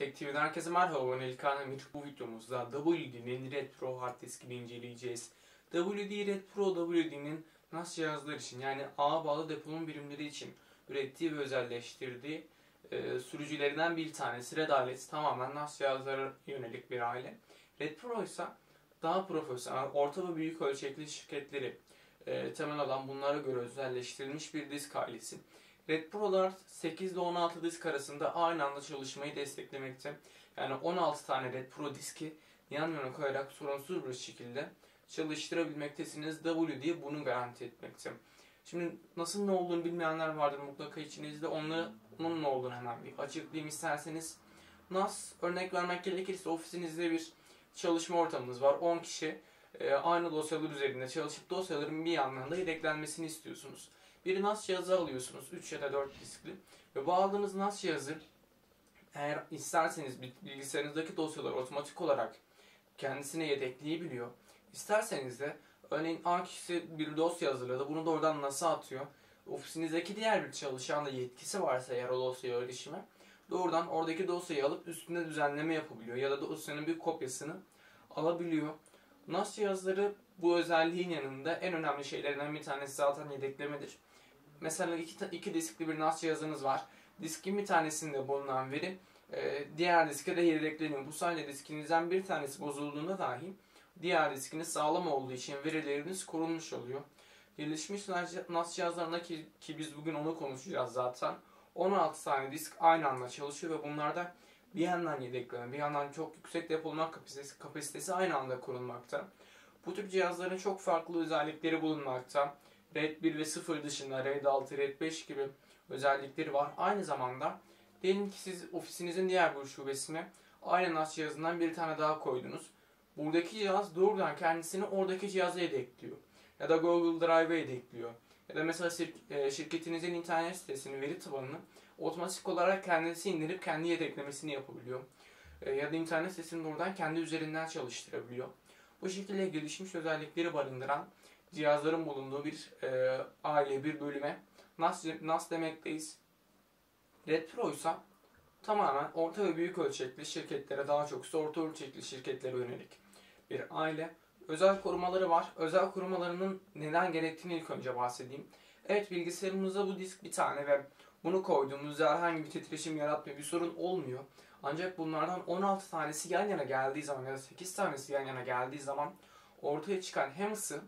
Tek TV'den herkese merhaba ben İlkan Emir. Bu videomuzda WD'nin Red Pro hard diskini inceleyeceğiz. WD Red Pro WD'nin NAS cihazlar için yani ağa bağlı depolama birimleri için ürettiği ve özelleştirdiği e, sürücülerinden bir tanesi. Red ailesi tamamen NAS cihazlara yönelik bir aile. Red Pro ise daha profesyonel, orta ve büyük ölçekli şirketleri e, temel alan bunlara göre özelleştirilmiş bir disk ailesi. Red Pro'lar 8 ile 16 disk arasında aynı anda çalışmayı desteklemekte. Yani 16 tane Red Pro diski yan yana koyarak sorunsuz bir şekilde çalıştırabilmektesiniz. WD bunu garanti etmekte. Şimdi nasıl ne olduğunu bilmeyenler vardır mutlaka içinizde. Onları, onun ne olduğunu hemen bir açıklayayım isterseniz. NAS örnek vermek gerekirse ofisinizde bir çalışma ortamınız var. 10 kişi e, aynı dosyalar üzerinde çalışıp dosyaların bir yandan da yedeklenmesini istiyorsunuz. Bir NAS cihazı alıyorsunuz. 3 ya da 4 diskli. Ve bu aldığınız NAS cihazı eğer isterseniz bilgisayarınızdaki dosyaları otomatik olarak kendisine yedekleyebiliyor. İsterseniz de örneğin A kişisi bir dosya hazırladı. Bunu da oradan NAS'a atıyor. Ofisinizdeki diğer bir çalışan da yetkisi varsa eğer o dosyaya erişime doğrudan oradaki dosyayı alıp üstüne düzenleme yapabiliyor. Ya da dosyanın bir kopyasını alabiliyor. NAS cihazları bu özelliğin yanında en önemli şeylerden bir tanesi zaten yedeklemedir. Mesela iki, iki diskli bir NAS cihazınız var. Diskin bir tanesinde bulunan veri e, diğer diske de yedekleniyor. Bu sayede diskinizden bir tanesi bozulduğunda dahi diğer diskiniz sağlam olduğu için verileriniz korunmuş oluyor. Gelişmiş NAS cihazlarında ki, ki biz bugün onu konuşacağız zaten. 16 tane disk aynı anda çalışıyor ve bunlarda bir yandan yedekleme, bir yandan çok yüksek depolama kapasitesi, kapasitesi aynı anda korunmakta. Bu tip cihazların çok farklı özellikleri bulunmakta. RAID 1 ve 0 dışında RAID 6, RAID 5 gibi özellikleri var. Aynı zamanda diyelim ki siz ofisinizin diğer bir şubesine aynı NAS cihazından bir tane daha koydunuz. Buradaki cihaz doğrudan kendisini oradaki cihaza yedekliyor. Ya da Google Drive'a yedekliyor. Ya da mesela e, şirketinizin internet sitesinin veri tabanını otomatik olarak kendisi indirip kendi yedeklemesini yapabiliyor. E, ya da internet sitesini oradan kendi üzerinden çalıştırabiliyor. Bu şekilde gelişmiş özellikleri barındıran cihazların bulunduğu bir e, aile, bir bölüme NAS, NAS demekteyiz. Red Pro ise tamamen orta ve büyük ölçekli şirketlere, daha çok orta ölçekli şirketlere yönelik bir aile. Özel korumaları var. Özel korumalarının neden gerektiğini ilk önce bahsedeyim. Evet bilgisayarımızda bu disk bir tane ve bunu koyduğumuzda herhangi bir titreşim yaratmıyor, bir sorun olmuyor. Ancak bunlardan 16 tanesi yan yana geldiği zaman ya da 8 tanesi yan yana geldiği zaman ortaya çıkan hem ısı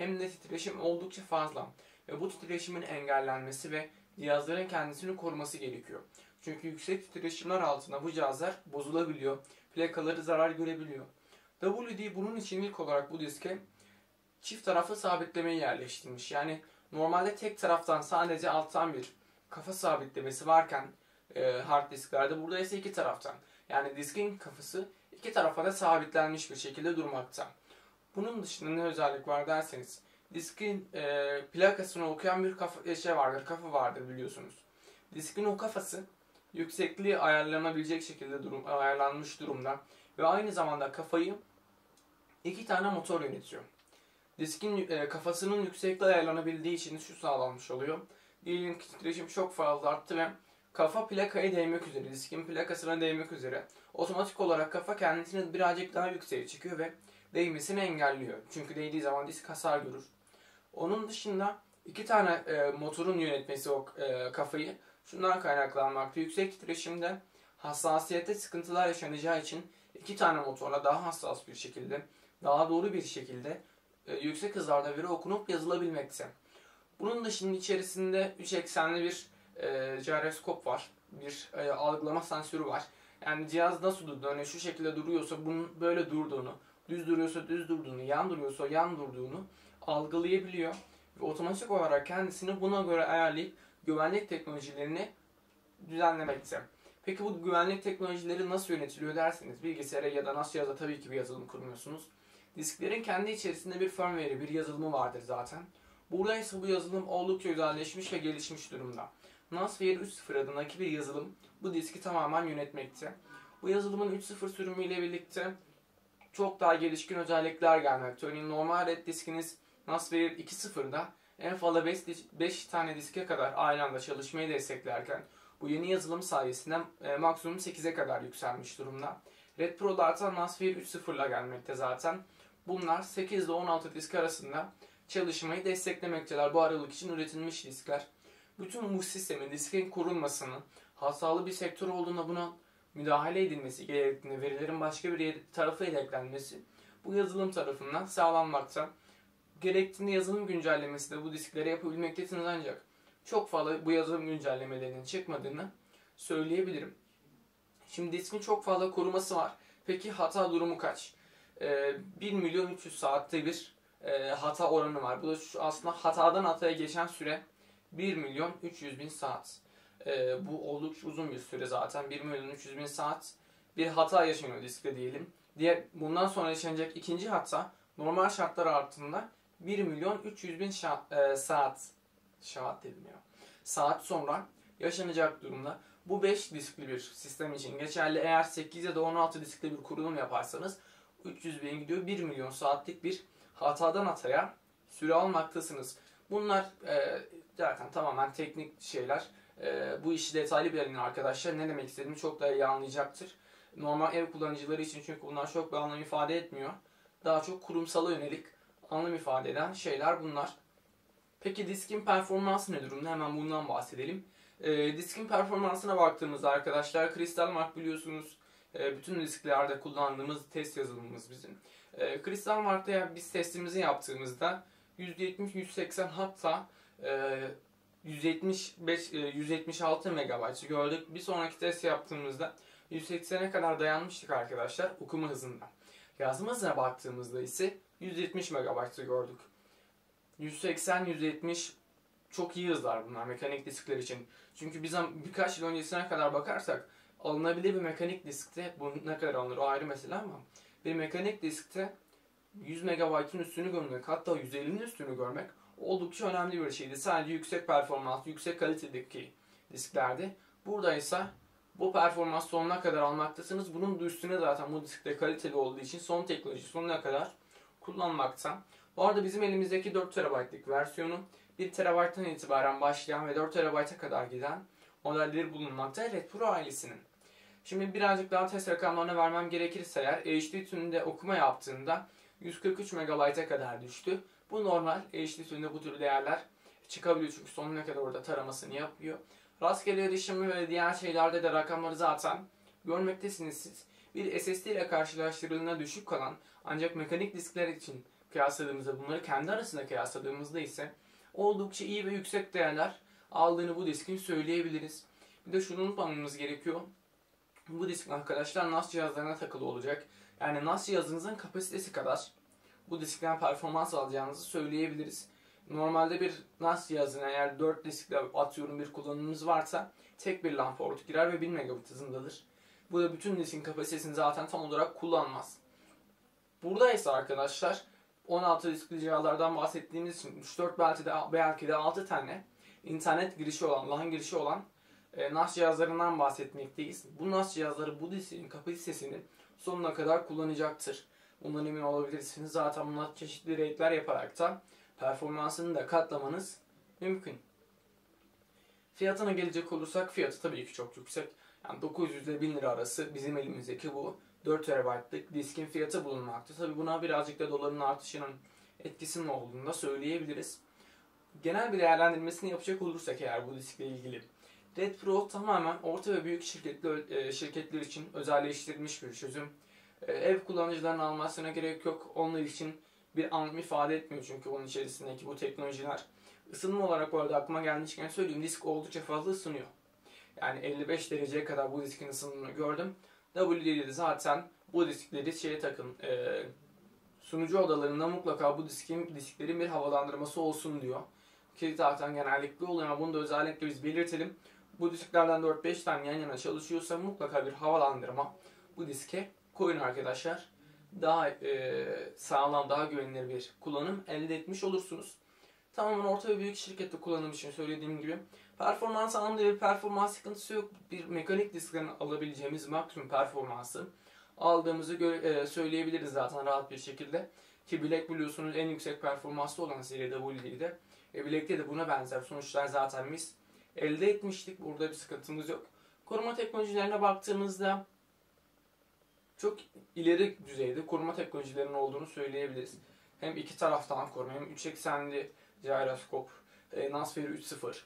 hem de titreşim oldukça fazla. Ve bu titreşimin engellenmesi ve cihazların kendisini koruması gerekiyor. Çünkü yüksek titreşimler altında bu cihazlar bozulabiliyor. Plakaları zarar görebiliyor. WD bunun için ilk olarak bu diske çift taraflı sabitlemeyi yerleştirmiş. Yani normalde tek taraftan sadece alttan bir kafa sabitlemesi varken e, hard disklerde burada ise iki taraftan. Yani diskin kafası iki tarafa da sabitlenmiş bir şekilde durmakta. Bunun dışında ne özellik var derseniz diskin e, plakasını okuyan bir kafa, şey vardır, kafa vardır biliyorsunuz. Diskin o kafası yüksekliği ayarlanabilecek şekilde durum, ayarlanmış durumda ve aynı zamanda kafayı iki tane motor yönetiyor. Diskin e, kafasının yüksekliği ayarlanabildiği için şu sağlanmış oluyor. Ki titreşim çok fazla arttı ve kafa plakaya değmek üzere, diskin plakasına değmek üzere. Otomatik olarak kafa kendisini birazcık daha yükseğe çıkıyor ve değmesini engelliyor. Çünkü değdiği zaman disk hasar görür. Onun dışında iki tane e, motorun yönetmesi o e, kafayı şundan kaynaklanmakta. Yüksek titreşimde hassasiyette sıkıntılar yaşanacağı için iki tane motorla daha hassas bir şekilde, daha doğru bir şekilde e, yüksek hızlarda veri okunup yazılabilmekte. Bunun dışında içerisinde 3 eksenli bir e, var. Bir e, algılama sensörü var. Yani cihaz nasıl durduğunu, hani şu şekilde duruyorsa bunun böyle durduğunu, düz duruyorsa düz durduğunu, yan duruyorsa yan durduğunu algılayabiliyor. Ve otomatik olarak kendisini buna göre ayarlayıp güvenlik teknolojilerini düzenlemekte. Peki bu güvenlik teknolojileri nasıl yönetiliyor derseniz bilgisayara ya da NAS cihaza tabii ki bir yazılım kurmuyorsunuz. Disklerin kendi içerisinde bir firmware, bir yazılımı vardır zaten. Burada ise bu yazılım oldukça özelleşmiş ve gelişmiş durumda. NASWare 3.0 adındaki bir yazılım bu diski tamamen yönetmekte. Bu yazılımın 3.0 sürümüyle birlikte çok daha gelişkin özellikler gelmekte. Örneğin normal red diskiniz NASWare 2.0'da en fazla 5, 5 tane diske kadar aynı anda çalışmayı desteklerken Bu yeni yazılım sayesinde e, maksimum 8'e kadar yükselmiş durumda. Red Pro'larda Nasfir 3.0 ile gelmekte zaten. Bunlar 8 ile 16 disk arasında çalışmayı desteklemekteler. Bu aralık için üretilmiş diskler. Bütün bu sistemin diskin kurulmasını, hatalı bir sektör olduğunda buna müdahale edilmesi gerektiğinde verilerin başka bir tarafa eklenmesi bu yazılım tarafından sağlanmakta. Gerektiğinde yazılım güncellemesi de bu disklere yapabilmektesiniz ancak çok fazla bu yazılım güncellemelerinin çıkmadığını söyleyebilirim. Şimdi diskin çok fazla koruması var. Peki hata durumu kaç? Ee, 1 milyon 300 saatte bir e, hata oranı var. Bu da şu, aslında hatadan hataya geçen süre 1 milyon 300 bin saat. Ee, bu oldukça uzun bir süre zaten. 1 milyon 300 bin saat bir hata yaşanıyor diskte diyelim. Diğer bundan sonra yaşanacak ikinci hata normal şartlar altında 1 milyon 300 bin şa- e, saat saat dedim ya. Saat sonra yaşanacak durumda. Bu 5 diskli bir sistem için geçerli. Eğer 8 ya da 16 diskli bir kurulum yaparsanız 300 bin gidiyor. 1 milyon saatlik bir hatadan hataya süre almaktasınız. Bunlar e, zaten tamamen teknik şeyler. E, bu işi detaylı bilen arkadaşlar ne demek istediğimi çok daha iyi anlayacaktır. Normal ev kullanıcıları için çünkü bunlar çok bir anlam ifade etmiyor. Daha çok kurumsala yönelik anlam ifade eden şeyler bunlar. Peki diskin performansı ne durumda? Hemen bundan bahsedelim. E, diskin performansına baktığımızda arkadaşlar Crystal Mark biliyorsunuz e, bütün disklerde kullandığımız test yazılımımız bizim. E, Crystal Mark'ta biz testimizi yaptığımızda %70-180 hatta e, 175 e, 176 MB gördük. Bir sonraki test yaptığımızda 180'e kadar dayanmıştık arkadaşlar okuma hızında. Yazma hızına baktığımızda ise 170 MB gördük. 180-170 çok iyi hızlar bunlar mekanik diskler için. Çünkü biz birkaç yıl öncesine kadar bakarsak alınabilir bir mekanik diskte bu ne kadar alınır o ayrı mesele ama bir mekanik diskte 100 MB'ın üstünü görmek hatta 150'nin üstünü görmek oldukça önemli bir şeydi. Sadece yüksek performans, yüksek kalitedeki disklerde. Burada ise bu performans sonuna kadar almaktasınız. Bunun da üstüne zaten bu diskte kaliteli olduğu için son teknoloji sonuna kadar kullanmakta. Bu arada bizim elimizdeki 4 TB'lik versiyonu 1 TB'dan itibaren başlayan ve 4 TB'a kadar giden modelleri bulunmakta Red Pro ailesinin. Şimdi birazcık daha test rakamlarına vermem gerekirse eğer HD Tune'de okuma yaptığında 143 MB'a kadar düştü. Bu normal. Tune'de bu tür değerler çıkabiliyor çünkü sonuna kadar orada taramasını yapıyor. Rastgele erişimi ve diğer şeylerde de rakamları zaten görmektesiniz siz. Bir SSD ile karşılaştırıldığında düşük kalan ancak mekanik diskler için kıyasladığımızda bunları kendi arasında kıyasladığımızda ise oldukça iyi ve yüksek değerler aldığını bu diskin söyleyebiliriz. Bir de şunu unutmamamız gerekiyor. Bu disk arkadaşlar NAS cihazlarına takılı olacak. Yani NAS cihazınızın kapasitesi kadar bu diskten performans alacağınızı söyleyebiliriz. Normalde bir NAS cihazına eğer 4 diskle atıyorum bir kullanımınız varsa tek bir LAN port girer ve 1000 megabit hızındadır. Bu da bütün diskin kapasitesini zaten tam olarak kullanmaz. Burada ise arkadaşlar 16 diskli cihazlardan bahsettiğimiz için 3-4 belki de, belki de 6 tane internet girişi olan, LAN girişi olan e, NAS cihazlarından bahsetmekteyiz. Bu NAS cihazları bu diskin kapasitesini sonuna kadar kullanacaktır. Bundan emin olabilirsiniz. Zaten bunlar çeşitli rate'ler yaparak da performansını da katlamanız mümkün. Fiyatına gelecek olursak fiyatı tabii ki çok yüksek. Yani 900 ile 1000 lira arası bizim elimizdeki bu 4 TB'lık diskin fiyatı bulunmakta. Tabii buna birazcık da doların artışının etkisinin olduğunu da söyleyebiliriz. Genel bir değerlendirmesini yapacak olursak eğer bu diskle ilgili. Red Pro tamamen orta ve büyük şirketler, e, şirketler için özelleştirilmiş bir çözüm. E, ev kullanıcılarının almasına gerek yok. Onlar için bir anlam ifade etmiyor çünkü onun içerisindeki bu teknolojiler. Isınma olarak bu arada aklıma gelmişken söyleyeyim disk oldukça fazla ısınıyor. Yani 55 dereceye kadar bu diskin ısınımını gördüm. WD'de zaten bu diskleri şeye takın e, sunucu odalarında mutlaka bu diskin disklerin bir havalandırması olsun diyor. Ki zaten genellikle oluyor ama bunu da özellikle biz belirtelim. Bu disklerden 4-5 tane yan yana çalışıyorsa mutlaka bir havalandırma bu diske koyun arkadaşlar. Daha e, sağlam, daha güvenilir bir kullanım elde etmiş olursunuz. Tamamen orta ve büyük şirkette kullanım için söylediğim gibi. Performans anlamda bir performans sıkıntısı yok. Bir mekanik diskten alabileceğimiz maksimum performansı aldığımızı e, söyleyebiliriz zaten rahat bir şekilde. Ki Black biliyorsunuz en yüksek performanslı olan seri WD'de. E, Black'te de buna benzer sonuçlar zaten biz elde etmiştik. Burada bir sıkıntımız yok. Koruma teknolojilerine baktığımızda çok ileri düzeyde koruma teknolojilerinin olduğunu söyleyebiliriz. Hem iki taraftan koruma hem üç eksenli gyroskop, e, Nasfer 3.0,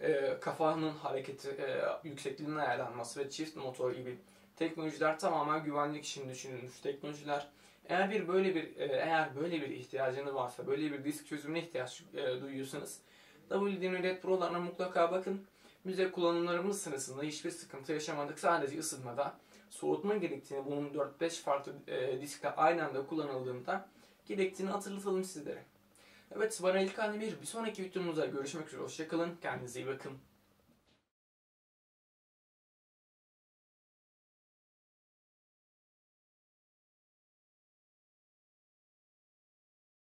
e, kafanın hareketi, e, yüksekliğinin ayarlanması ve çift motor gibi teknolojiler tamamen güvenlik için düşünülmüş teknolojiler. Eğer bir böyle bir e, eğer böyle bir ihtiyacınız varsa, böyle bir disk çözümüne ihtiyaç e, duyuyorsanız WD Red Pro'larına mutlaka bakın. Bize kullanımlarımız sırasında hiçbir sıkıntı yaşamadık. Sadece ısıtmada soğutma gerektiğini, bunun 4-5 farklı e, diskte aynı anda kullanıldığında gerektiğini hatırlatalım sizlere. Evet, bana ilk bir, bir sonraki videomuzda görüşmek üzere. Hoşçakalın, kendinize iyi bakın.